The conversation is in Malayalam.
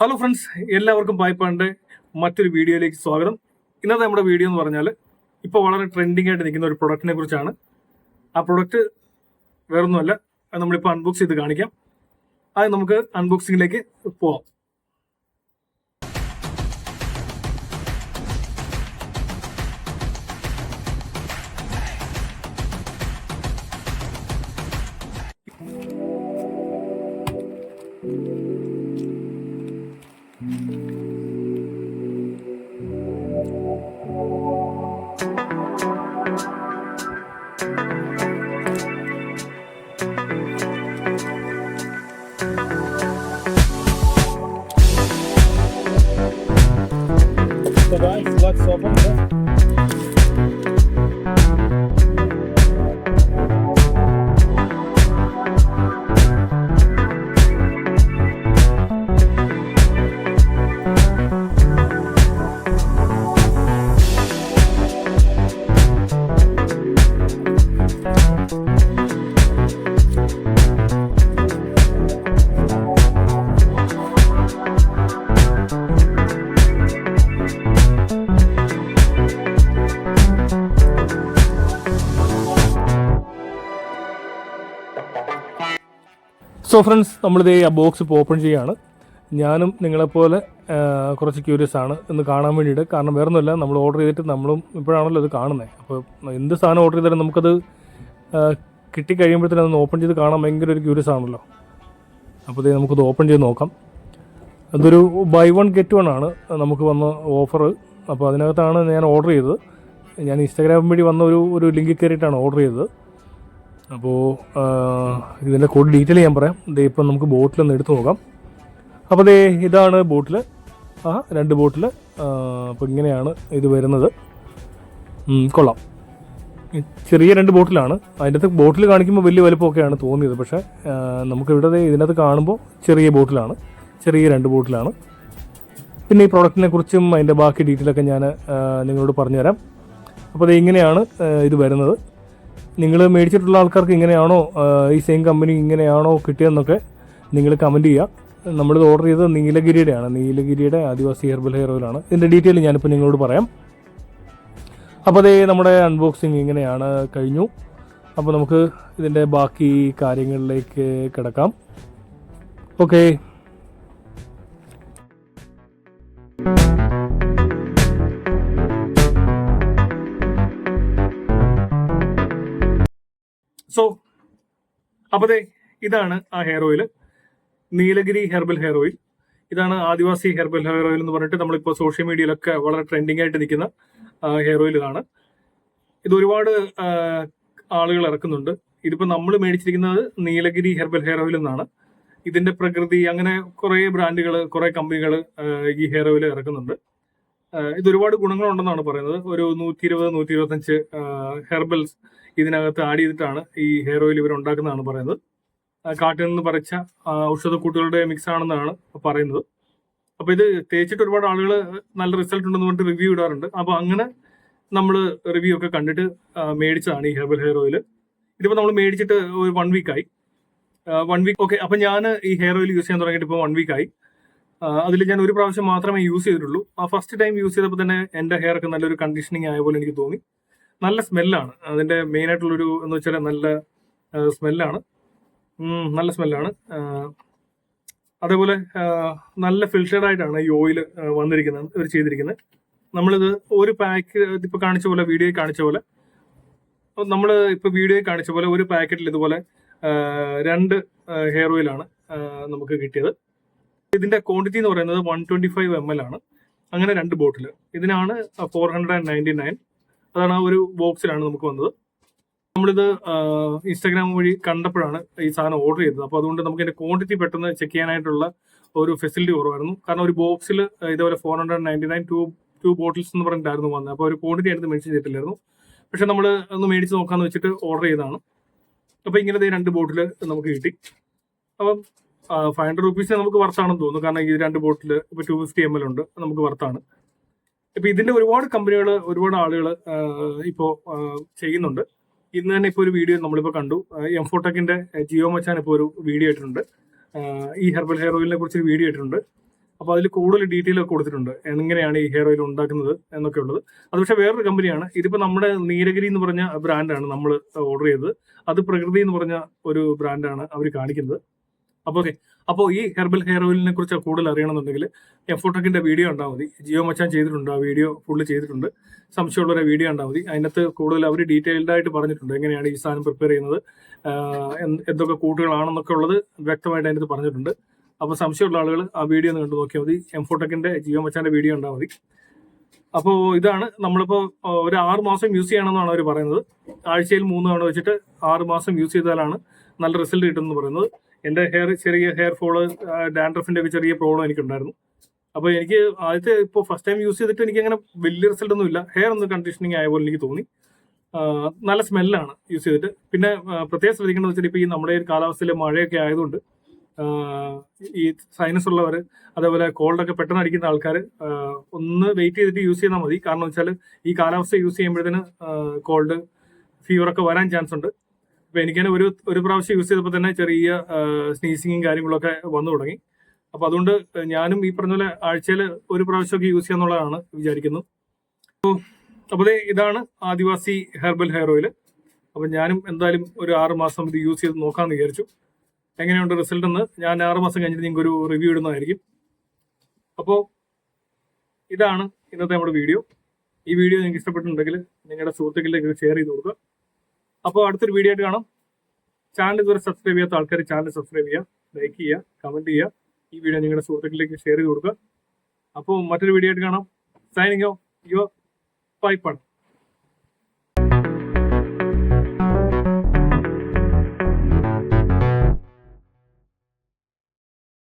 ഹലോ ഫ്രണ്ട്സ് എല്ലാവർക്കും പായ്പാണ്ട് മറ്റൊരു വീഡിയോയിലേക്ക് സ്വാഗതം. ഇന്നത്തെ നമ്മുടെ വീഡിയോ എന്ന് പറഞ്ഞാൽ ഇപ്പോൾ വളരെ ട്രെൻഡിങ് ആയിട്ട് നിൽക്കുന്ന ഒരു പ്രൊഡക്റ്റിനെ കുറിച്ചാണ്. ആ പ്രൊഡക്റ്റ് വേറൊന്നുമല്ല അത് നമ്മളിപ്പോൾ അൺബോക്സ് ചെയ്ത് കാണിക്കാം. അത് നമുക്ക് അൺബോക്സിങ്ങിലേക്ക് പോവാം. സോ ഫ്രണ്ട്സ് നമ്മളിത് ആ ബോക്സ് ഇപ്പോൾ ഓപ്പൺ ചെയ്യുകയാണ്. ഞാനും നിങ്ങളെപ്പോലെ കുറച്ച് ക്യൂരിയസ് ആണ് എന്ന് കാണാൻ വേണ്ടിയിട്ട്. കാരണം വേറെ ഒന്നുമില്ല നമ്മൾ ഓർഡർ ചെയ്തിട്ട് നമ്മളും ഇപ്പോഴാണല്ലോ അത് കാണുന്നത് അപ്പോൾ എന്ത് സാധനം ഓർഡർ ചെയ്താലും നമുക്കത് കിട്ടിക്കഴിയുമ്പോഴത്തേനും അതൊന്ന് ഓപ്പൺ ചെയ്ത് കാണാൻ ഭയങ്കര ഒരു ക്യൂരിയസ് ആണല്ലോ. അപ്പോൾ ഇത് നമുക്കത് ഓപ്പൺ ചെയ്ത് നോക്കാം. അതൊരു ബൈ വൺ ഗെറ്റ് വൺ ആണ്. നമുക്ക് വന്ന ഓഫർ അപ്പോൾ അതിനകത്താണ് ഞാൻ ഓർഡർ ചെയ്തത്. ഞാൻ ഇൻസ്റ്റാഗ്രാം വഴി വന്ന ഒരു ഒരു ലിങ്കിൽ കയറിയിട്ടാണ് ഓർഡർ ചെയ്തത്. അപ്പോൾ ഇതിന്റെ കൂടുതൽ ഡീറ്റെയിൽ ഞാൻ പറയാം. ദേ ഇപ്പം നമുക്ക് ബോട്ടിൽ ഒന്ന് എടുത്ത് നോക്കാം. അപ്പോൾ ദേ ഇതാണ് ബോട്ടിൽ ആ രണ്ട് ബോട്ടിൽ അപ്പോൾ ഇങ്ങനെയാണ് ഇത് വരുന്നത്. കൊള്ളാം. ചെറിയ രണ്ട് ബോട്ടിലാണ് അതിന്റെ അകത്ത് ബോട്ടിൽ കാണിക്കുമ്പോൾ വലിയ വലുപ്പമൊക്കെയാണ് തോന്നിയത്. പക്ഷേ നമുക്കിവിടെ ഇതിനകത്ത് കാണുമ്പോൾ ചെറിയ ബോട്ടിലാണ് ചെറിയ രണ്ട് ബോട്ടിലാണ് പിന്നെ ഈ പ്രോഡക്റ്റിനെ കുറിച്ചും അതിന്റെ ബാക്കി ഡീറ്റെയിലൊക്കെ ഞാൻ നിങ്ങളോട് പറഞ്ഞുതരാം. അപ്പോൾ അത് ഇങ്ങനെയാണ് ഇത് വരുന്നത്. നിങ്ങൾ മേടിച്ചിട്ടുള്ള ആൾക്കാർക്ക് ഇങ്ങനെയാണോ ഈ സെയിം കമ്പനി ഇങ്ങനെയാണോ കിട്ടിയതെന്നൊക്കെ നിങ്ങൾ കമന്റ് ചെയ്യുക. നമ്മളിത് ഓർഡർ ചെയ്തത് നീലഗിരിയുടെയാണ്. നീലഗിരിയുടെ ആദിവാസി ഹെർബൽ ഹെയർ ഓയിലാണ് ഇതിന്റെ ഡീറ്റെയിൽ ഞാനിപ്പോൾ നിങ്ങളോട് പറയാം. അപ്പോൾ അതേ നമ്മുടെ അൺബോക്സിങ് ഇങ്ങനെയാണ് കഴിഞ്ഞു. അപ്പോൾ നമുക്ക് ഇതിന്റെ ബാക്കി കാര്യങ്ങളിലേക്ക് കിടക്കാം. ഓക്കേ സോ അപ്പതേ ഇതാണ് ആ hair oil Nilgiri herbal hair oil ഇതാണ് ആദിവാസി ഹെർബൽ ഹെയർ ഓയിൽ എന്ന് പറഞ്ഞിട്ട് നമ്മളിപ്പോൾ സോഷ്യൽ മീഡിയയിലൊക്കെ വളരെ ട്രെൻഡിങ് ആയിട്ട് നിൽക്കുന്ന ഹെയർ ഓയിൽ ഇതാണ്. ഇത് ഒരുപാട് ആളുകൾ ഇറക്കുന്നുണ്ട്. ഇതിപ്പോൾ നമ്മൾ മേടിച്ചിരിക്കുന്നത് നീലഗിരി ഹെർബൽ ഹെയർ ഓയിൽ എന്നാണ്. ഇതിന്റെ പ്രകൃതി അങ്ങനെ കുറേ ബ്രാൻഡുകൾ കുറേ കമ്പനികൾ ഈ ഹെയർ ഓയിൽ ഇറക്കുന്നുണ്ട്. ഇത് ഒരുപാട് ഗുണങ്ങളുണ്ടെന്നാണ് പറയുന്നത്. ഒരു നൂറ്റി ഇരുപത് നൂറ്റി ഇരുപത്തഞ്ച് ഹെർബൽസ് ഇതിനകത്ത് ആഡ് ചെയ്തിട്ടാണ് ഈ ഹെയർ ഓയിൽ ഇവർ ഉണ്ടാക്കുന്നതാണ് പറയുന്നത്. കാട്ടിൽ നിന്ന് പറിച്ച ഔഷധക്കൂട്ടുകളുടെ മിക്സ് ആണെന്നാണ് പറയുന്നത്. അപ്പൊ ഇത് തേച്ചിട്ട് ഒരുപാട് ആളുകൾ നല്ല റിസൾട്ട് ഉണ്ടെന്ന് പറഞ്ഞിട്ട് റിവ്യൂ ഇടാറുണ്ട്. അപ്പൊ അങ്ങനെ നമ്മൾ റിവ്യൂ ഒക്കെ കണ്ടിട്ട് മേടിച്ചതാണ് ഈ ഹെർബൽ ഹെയർ ഓയിൽ ഇതിപ്പോൾ നമ്മൾ മേടിച്ചിട്ട് ഒരു വൺ വീക്കായി വൺ വീക്ക് ഓക്കെ അപ്പൊ ഞാൻ ഈ ഹെയർ ഓയിൽ യൂസ് ചെയ്യാൻ തുടങ്ങിയിട്ട് ഇപ്പോൾ വൺ വീക്ക് ആയി. അതിൽ ഞാൻ ഒരു പ്രാവശ്യം മാത്രമേ യൂസ് ചെയ്തിട്ടുള്ളൂ. ആ ഫസ്റ്റ് ടൈം യൂസ് ചെയ്തപ്പോൾ തന്നെ എന്റെ ഹെയർ ഒക്കെ നല്ലൊരു കണ്ടീഷനിങ് ആയ പോലെ എനിക്ക് തോന്നി. നല്ല സ്മെല്ലാണ് അതിന്റെ മെയിൻ ആയിട്ടുള്ളൊരു എന്ന് വെച്ചാൽ നല്ല സ്മെല്ലാണ് നല്ല സ്മെല്ലാണ് അതേപോലെ നല്ല ഫിൽറ്റേഡ് ആയിട്ടാണ് ഈ ഓയിൽ വന്നിരിക്കുന്നത് ഇവർ ചെയ്തിരിക്കുന്നത്. നമ്മളിത് ഒരു പാക്ക് ഇപ്പൊ കാണിച്ച പോലെ വീഡിയോ കാണിച്ച പോലെ നമ്മൾ ഇപ്പൊ വീഡിയോ കാണിച്ച പോലെ ഒരു പാക്കറ്റിൽ ഇതുപോലെ രണ്ട് ഹെയർ ഓയിലാണ് നമുക്ക് കിട്ടിയത്. ഇതിന്റെ ക്വാണ്ടിറ്റി എന്ന് പറയുന്നത് one twenty five M L ആണ്. അങ്ങനെ രണ്ട് ബോട്ടിൽ ഇതിനാണ് four hundred and ninety nine അതാണ് ആ ഒരു ബോക്സിലാണ് നമുക്ക് വന്നത്. നമ്മളിത് ഇൻസ്റ്റാഗ്രാം വഴി കണ്ടപ്പോഴാണ് ഈ സാധനം ഓർഡർ ചെയ്തത്. അപ്പോൾ അതുകൊണ്ട് നമുക്ക് ഇതിന്റെ ക്വാണ്ടിറ്റി പെട്ടെന്ന് ചെക്ക് ചെയ്യാനായിട്ടുള്ള ഒരു ഫെസിലിറ്റി കുറവായിരുന്നു. കാരണം ഒരു ബോക്സിൽ ഇതേപോലെ four hundred ninety nine two two bottles എന്ന് പറഞ്ഞിട്ടായിരുന്നു വന്നത്. അപ്പോൾ ഒരു ക്വാണ്ടിറ്റി എടുത്ത് മെൻഷൻ ചെയ്തിട്ടില്ലായിരുന്നു. പക്ഷെ നമ്മൾ ഒന്ന് മേടിച്ച് നോക്കാന്ന് വെച്ചിട്ട് ഓർഡർ ചെയ്തതാണ്. അപ്പോൾ ഇങ്ങനത്തെ രണ്ട് ബോട്ടിൽ നമുക്ക് കിട്ടി. അപ്പം ഫൈവ് ഹൺഡ്രഡ് റുപ്പീസ് നമുക്ക് വർത്താണെന്ന് തോന്നുന്നു. കാരണം ഈ രണ്ട് ബോട്ടിൽ ഇപ്പോൾ ടു ഫിഫ്റ്റി എം എൽ ഉണ്ട്. നമുക്ക് വർത്താണ് ഇപ്പൊ ഇതിന്റെ ഒരുപാട് കമ്പനികൾ ഒരുപാട് ആളുകൾ ഇപ്പോൾ ചെയ്യുന്നുണ്ട്. ഇന്ന് തന്നെ ഇപ്പോൾ ഒരു വീഡിയോ നമ്മളിപ്പോൾ കണ്ടു. എം ഫോട്ടക്കിന്റെ ജിയോ മച്ചാൻ ഇപ്പോൾ ഒരു വീഡിയോ ഇട്ടിട്ടുണ്ട്. ഈ ഹെർബൽ ഹെയർ ഓയിലിനെ കുറിച്ച് ഒരു വീഡിയോ ഇട്ടിട്ടുണ്ട്. അപ്പോൾ അതിൽ കൂടുതൽ ഡീറ്റെയിൽ ഒക്കെ കൊടുത്തിട്ടുണ്ട്. എങ്ങനെയാണ് ഈ ഹെയർ ഓയിൽ ഉണ്ടാക്കുന്നത് എന്നൊക്കെ ഉള്ളത്. അത് പക്ഷേ വേറൊരു കമ്പനിയാണ് ഇതിപ്പോൾ നമ്മുടെ നീലഗിരി എന്ന് പറഞ്ഞ ബ്രാൻഡാണ് നമ്മൾ ഓർഡർ ചെയ്തത്. അത് പ്രകൃതി എന്ന് പറഞ്ഞ ഒരു ബ്രാൻഡാണ് അവർ കാണിക്കുന്നത്. അപ്പോൾ ഓക്കെ അപ്പോൾ ഈ ഹെർബൽ ഹെയർ ഓയിലിനെ കുറിച്ച് കൂടുതൽ അറിയണമെന്നുണ്ടെങ്കിൽ എഫോട്ടക്കിന്റെ വീഡിയോ ഉണ്ടാൽ മതി. ജിയോ മച്ചാൻ ചെയ്തിട്ടുണ്ട് ആ വീഡിയോ ഫുള്ള് ചെയ്തിട്ടുണ്ട്. സംശയമുള്ളവരെ വീഡിയോ ഉണ്ടാൽ മതി. അതിനകത്ത് കൂടുതൽ അവർ ഡീറ്റെയിൽഡ് ആയിട്ട് പറഞ്ഞിട്ടുണ്ട്. എങ്ങനെയാണ് ഈ സാധനം പ്രിപ്പയർ ചെയ്യുന്നത് എന്തൊക്കെ കൂട്ടുകളാണെന്നൊക്കെ ഉള്ളത് വ്യക്തമായിട്ട് അതിനകത്ത് പറഞ്ഞിട്ടുണ്ട്. അപ്പോൾ സംശയമുള്ള ആളുകൾ ആ വീഡിയോ ഒന്ന് കണ്ടു നോക്കിയാൽ മതി. എംഫോട്ടക്കിന്റെ ജിയോ മച്ചാന്റെ വീഡിയോ ഉണ്ടാൽ മതി. അപ്പോൾ ഇതാണ് നമ്മളിപ്പോൾ ഒരു ആറ് മാസം യൂസ് ചെയ്യണമെന്നാണ് അവർ പറയുന്നത്. ആഴ്ചയിൽ മൂന്ന് തവണ വെച്ചിട്ട് ആറ് മാസം യൂസ് ചെയ്താലാണ് നല്ല റിസൾട്ട് കിട്ടുമെന്ന് പറയുന്നത്. എന്റെ ഹെയർ ചെറിയ ഹെയർ ഫോൾ ഡാൻഡ്രഫിന്റെ ഒക്കെ ചെറിയ പ്രോബ്ലം എനിക്കുണ്ടായിരുന്നു. അപ്പോൾ എനിക്ക് ആദ്യത്തെ ഇപ്പോൾ ഫസ്റ്റ് ടൈം യൂസ് ചെയ്തിട്ട് എനിക്ക് അങ്ങനെ വലിയ റിസൾട്ട് ഒന്നും ഇല്ല. ഹെയർ ഒന്ന് കണ്ടീഷനിങ് ആയ പോലെ എനിക്ക് തോന്നി. നല്ല സ്മെല്ലാണ് യൂസ് ചെയ്തിട്ട്. പിന്നെ പ്രത്യേകം ശ്രദ്ധിക്കേണ്ടത് വെച്ചാൽ ഇപ്പോൾ ഈ നമ്മുടെ ഈ കാലാവസ്ഥയിൽ മഴയൊക്കെ ആയതുകൊണ്ട് ഈ സൈനസ് ഉള്ളവർ അതേപോലെ കോൾഡൊക്കെ പെട്ടെന്ന് അടിക്കുന്ന ആൾക്കാർ ഒന്ന് വെയിറ്റ് ചെയ്തിട്ട് യൂസ് ചെയ്താൽ മതി. കാരണം വെച്ചാൽ ഈ കാലാവസ്ഥ യൂസ് ചെയ്യുമ്പോഴത്തേന് കോൾഡ് ഫീവറൊക്കെ വരാൻ ചാൻസ് ഉണ്ട്. അപ്പൊ എനിക്ക് തന്നെ ഒരു ഒരു പ്രാവശ്യം യൂസ് ചെയ്തപ്പോൾ തന്നെ ചെറിയ സ്നീസിങ്ങും കാര്യങ്ങളൊക്കെ വന്നു തുടങ്ങി. അപ്പൊ അതുകൊണ്ട് ഞാനും ഈ പറഞ്ഞ പോലെ ആഴ്ചയിൽ ഒരു പ്രാവശ്യമൊക്കെ യൂസ് ചെയ്യാന്നുള്ളതാണ് വിചാരിക്കുന്നു. അപ്പോൾ ഇതാണ് ആദിവാസി ഹെർബൽ ഹെയർ ഓയിൽ അപ്പൊ ഞാനും എന്തായാലും ഒരു ആറ് മാസം ഇത് യൂസ് ചെയ്ത് നോക്കാമെന്ന് വിചാരിച്ചു. എങ്ങനെയുണ്ട് റിസൾട്ട് എന്ന് ഞാൻ ആറ് മാസം കഴിഞ്ഞിട്ട് നിങ്ങൾക്ക് ഒരു റിവ്യൂ ഇടുന്നതായിരിക്കും. അപ്പോൾ ഇതാണ് ഇന്നത്തെ നമ്മുടെ വീഡിയോ. ഈ വീഡിയോ നിങ്ങൾക്ക് ഇഷ്ടപ്പെട്ടിട്ടുണ്ടെങ്കിൽ നിങ്ങളുടെ സുഹൃത്തുക്കളിലേക്ക് ഷെയർ ചെയ്ത് കൊടുക്കുക. അപ്പോൾ അടുത്തൊരു വീഡിയോ ആയിട്ട് കാണാം. ചാനൽ ഇതുവരെ സബ്സ്ക്രൈബ് ചെയ്യാത്ത ആൾക്കാർ ചാനൽ സബ്സ്ക്രൈബ് ചെയ്യുക ലൈക്ക് ചെയ്യുക കമന്റ് ചെയ്യുക ഈ വീഡിയോ നിങ്ങളുടെ സുഹൃത്തുക്കളിലേക്ക് ഷെയർ ചെയ്ത് കൊടുക്കുക. അപ്പോൾ മറ്റൊരു വീഡിയോ ആയിട്ട് കാണാം. Signing your പൈപ്പാണ്